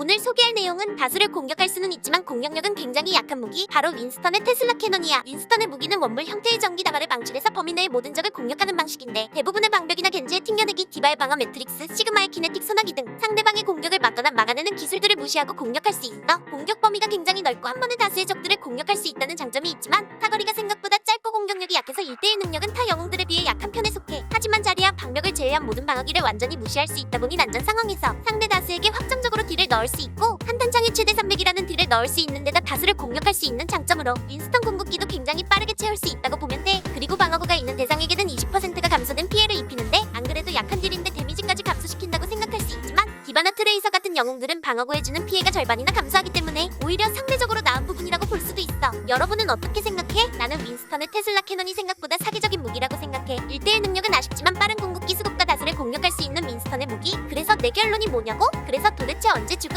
오늘 소개할 내용은 다수를 공격할 수는 있지만 공격력은 굉장히 약한 무기 바로 윈스턴의 테슬라 캐논이야. 윈스턴의 무기는 원물 형태의 전기 다발을 방출해서 범위 내의 모든 적을 공격하는 방식인데 대부분의 방벽이나 겐지의 튕겨내기 디바의 방어 매트릭스 시그마의 키네틱 소나기 등 상대방의 공격을 막거나 막아내는 기술들을 무시하고 공격할 수 있어. 공격 범위가 굉장히 넓고 한 번에 다수의 적들을 공격할 수 있다는 장점이 있지만 사거리가 생각보다 짧고 공격력이 약해서 1대1 능력은 타 영웅들에 비해 약한 편에 속해. 하지만 자리야 방벽을 제외한 모든 방어기를 완전히 무시할 수 있다 보니 난전 상황에서 상대 다수에게 확정적으로 딜을 넣을 수 있고 한 탄창에 최대 300이라는 딜을 넣을 수 있는 데다 다수를 공격할 수 있는 장점으로 윈스턴 궁극기도 굉장히 빠르게 채울 수 있다고 보면 돼 그리고 방어구가 있는 대상에게는 20%가 감소된 피해를 입히는데 안 그래도 약한 딜인데 데미지까지 감소시킨다고 생각할 수 있지만 디바나 트레이서 같은 영웅들은 방어구해주는 피해가 절반이나 감소하기 때문에 오히려 상대적으로 나은 부분이라고 볼 수도 있어 여러분은 어떻게 생각해? 나는 윈스턴의 테슬라 캐논이 생각보다 사기적인 윈스턴의 무기 그래서 내 결론이 뭐냐고? 그래서 도대체 언제 죽음?